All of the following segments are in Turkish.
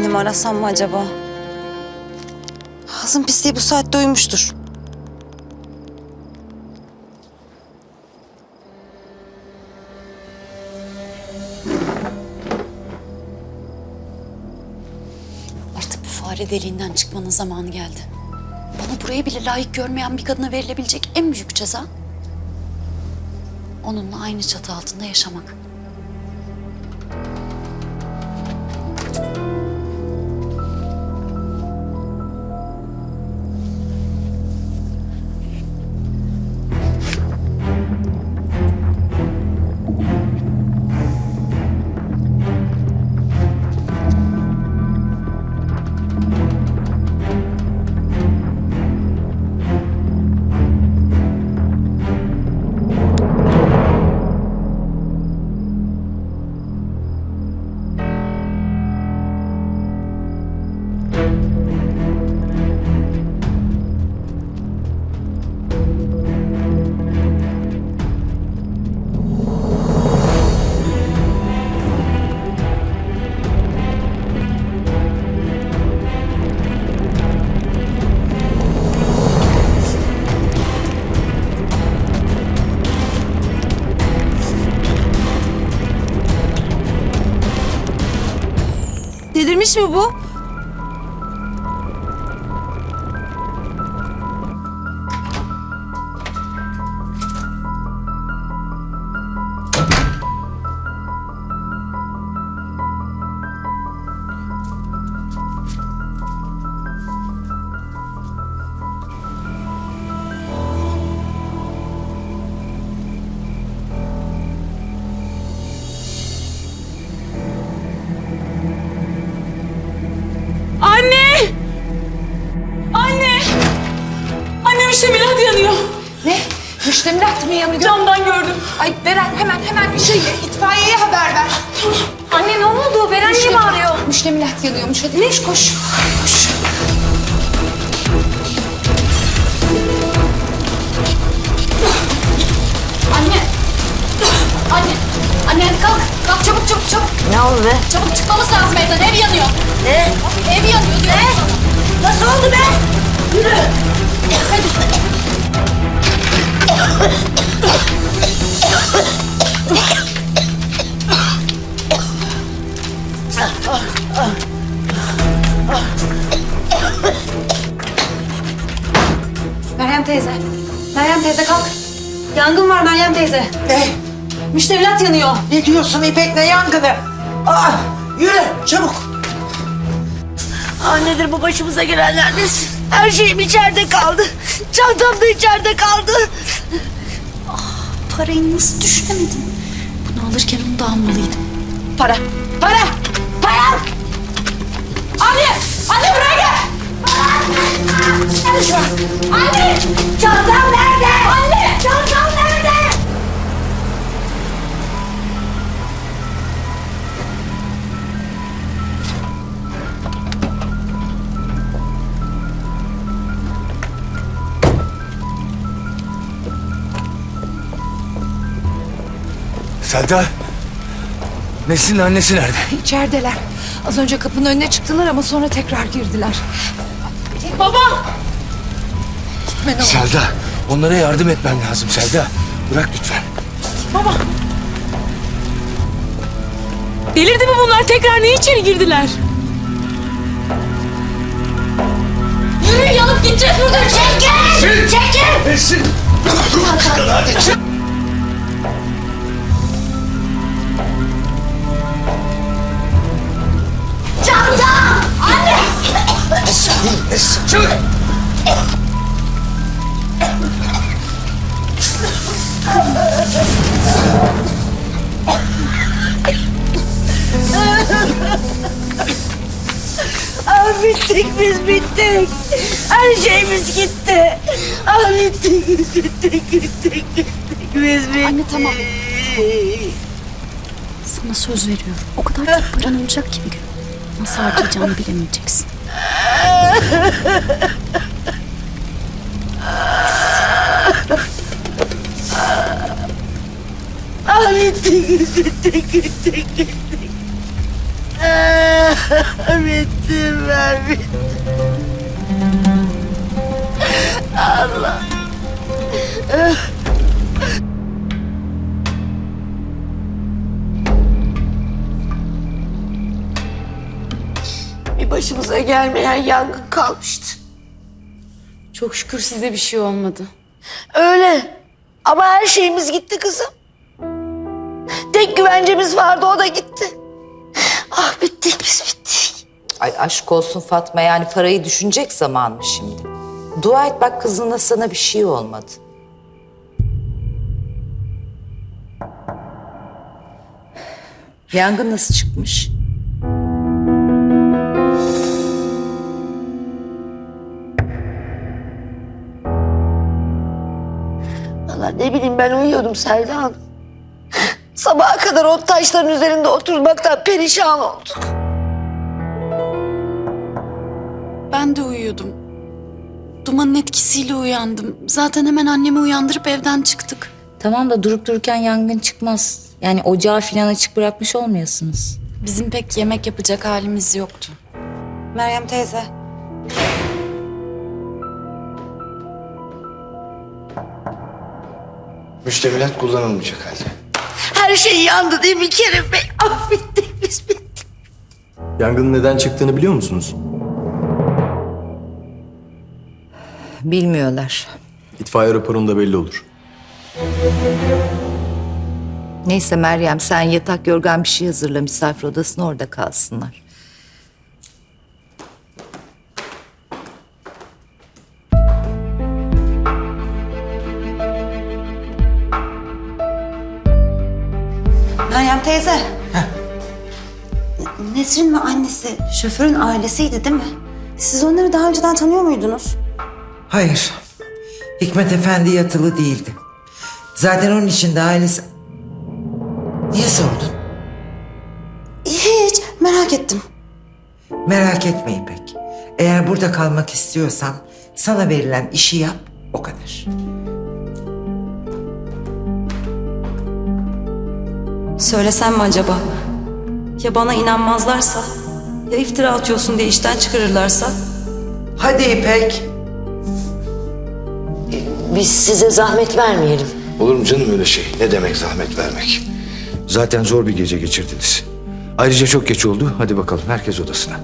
mi arasam mı acaba? Ağzın pisliği bu saatte uyumuştur. Artık bu fare deliğinden çıkmanın zamanı geldi. Bana burayı bile layık görmeyen bir kadına verilebilecek en büyük ceza... ...onunla aynı çatı altında yaşamak. Delirmiş mi bu? Müştemilat mı yanıyor? Camdan gördüm. Ay Beren hemen hemen bir şey itfaiyeye haber ver. Anne ne oldu? Beren niye bağırıyor? Müştemilat yanıyormuş. Hadi koş koş. Koş. Anne! Anne! Anne hadi kalk. Kalk çabuk çabuk çabuk. Ne oldu be? Çabuk çıkmamız lazım evden. Ev yanıyor. Ne? Ev yanıyor diyorum sana. Nasıl oldu be? Meryem Müştemilat yanıyor. Ne diyorsun İpek ne yangını? Aa, yürü çabuk. Aa, nedir bu başımıza gelenler nesin? Her şeyim içeride kaldı. Çantam da içeride kaldı. Parayı nasıl düşünemedim? Bunu alırken onu da almalıydım. Para. Para. Para. Anne. Anne buraya gel. Anne. Selda. Nesin annesi nerede? İçerideler. Az önce kapının önüne çıktılar ama sonra tekrar girdiler. Baba! Selda. Onlara yardım etmem lazım Selda. Bırak lütfen. Delirdi mi bunlar? Tekrar niye içeri girdiler? Yürü yanıp gideceğiz buradan. Çekil! Çekil! Nesin? Çanta! Çık! Aa, bittik biz bittik. Her şeyimiz gitti. Aa, bittik biz bittik bittik bittik biz bittik. Anne, tamam. Sana söz veriyorum. O kadar çok paran olacak ki bir gün. Nasıl harcayacağını bilemeyeceksin. Aa, bittik biz bittik bittik bittik. bittim ben bittim. Allah. Başımıza gelmeyen yangın kalmıştı. Çok şükür size bir şey olmadı. Öyle. Ama her şeyimiz gitti kızım. Tek güvencemiz vardı o da gitti. Ah bittik biz bittik. Ay aşk olsun Fatma yani parayı düşünecek zaman mı şimdi? Dua et bak kızına sana bir şey olmadı. Yangın nasıl çıkmış? Ne bileyim ben uyuyordum Selda Hanım. Sabaha kadar o taşların üzerinde oturmaktan perişan olduk. Ben de uyuyordum. Dumanın etkisiyle uyandım. Zaten hemen annemi uyandırıp evden çıktık. Tamam da durup dururken yangın çıkmaz. Yani ocağı falan açık bırakmış olmayasınız. Bizim pek yemek yapacak halimiz yoktu. Meryem teyze. Müştemilat kullanılmayacak halde. Her şey yandı değil mi Kerim Bey? Ah bittik biz bittik. Yangının neden çıktığını biliyor musunuz? Bilmiyorlar. İtfaiye raporunda belli olur. Neyse Meryem sen yatak yorgan bir şey hazırla misafir odasına orada kalsınlar. Teyze. Nesrin ve annesi şoförün ailesiydi değil mi? Siz onları daha önceden tanıyor muydunuz? Hayır. Hikmet Efendi yatılı değildi. Zaten onun için de ailesi... Niye sordun? Hiç merak ettim. Merak etme İpek. Eğer burada kalmak istiyorsan sana verilen işi yap o kadar. Söylesem mi acaba? Ya bana inanmazlarsa? Ya iftira atıyorsun diye işten çıkarırlarsa? Hadi İpek. Biz size zahmet vermeyelim. Olur mu canım öyle şey? Ne demek zahmet vermek? Zaten zor bir gece geçirdiniz. Ayrıca çok geç oldu. Hadi bakalım herkes odasına.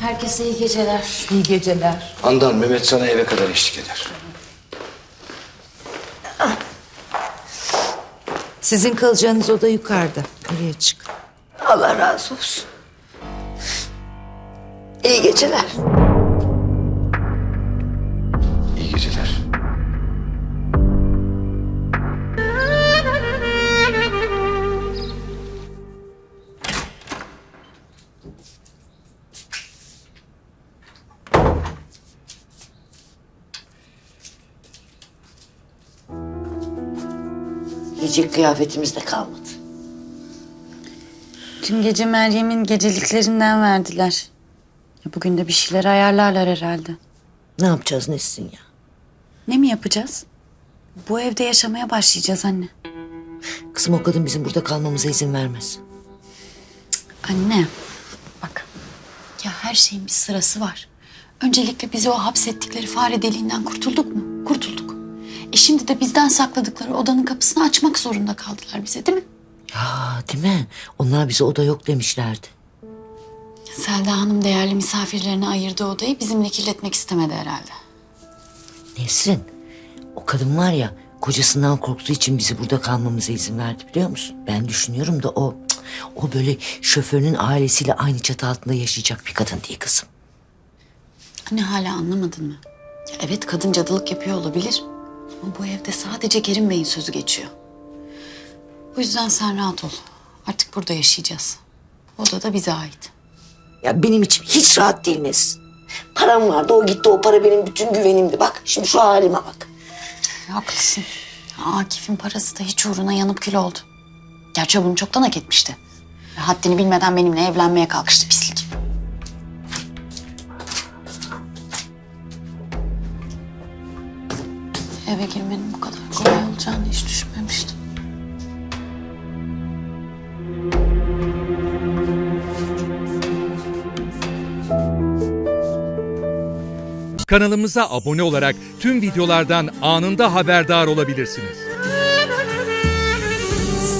Herkese iyi geceler. İyi geceler. Handan, Mehmet sana eve kadar eşlik eder. Sizin kalacağınız oda yukarıda. Oraya çık. Allah razı olsun. İyi geceler. Yiyecek kıyafetimiz de kalmadı. Dün gece Meryem'in geceliklerinden verdiler. Ya bugün de bir şeyler ayarlarlar herhalde. Ne yapacağız Nesin ya? Ne mi yapacağız? Bu evde yaşamaya başlayacağız anne. Kızım o kadın bizim burada kalmamıza izin vermez. Anne bak ya her şeyin bir sırası var. Öncelikle bizi o hapsettikleri fare deliğinden kurtulduk mu? Kurtulduk. E şimdi de bizden sakladıkları odanın kapısını açmak zorunda kaldılar bize değil mi? Ya değil mi? Onlar bize oda yok demişlerdi. Selda Hanım değerli misafirlerine ayırdığı odayı bizimle kirletmek istemedi herhalde. Nesrin, o kadın var ya kocasından korktuğu için bizi burada kalmamıza izin verdi biliyor musun? Ben düşünüyorum da o, cık, o böyle şoförünün ailesiyle aynı çatı altında yaşayacak bir kadın değil kızım. Anne hala anlamadın mı? Ya evet kadın cadılık yapıyor olabilir. Ama bu evde sadece Kerim Bey'in sözü geçiyor. Bu yüzden sen rahat ol. Artık burada yaşayacağız. Oda da bize ait. Ya benim içim hiç rahat değil Nesrin. Param vardı o gitti o para benim bütün güvenimdi. Bak şimdi şu halime bak. Haklısın. Akif'in parası da hiç uğruna yanıp kül oldu. Gerçi o bunu çoktan hak etmişti. Haddini bilmeden benimle evlenmeye kalkıştı pislik. eve girmenin bu kadar kolay olacağını hiç düşünmemiştim. Kanalımıza abone olarak tüm videolardan anında haberdar olabilirsiniz.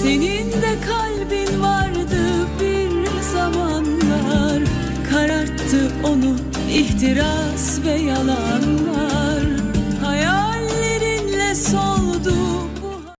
Senin de kalbin vardı bir zamanlar Kararttı onu ihtiras ve yalanlar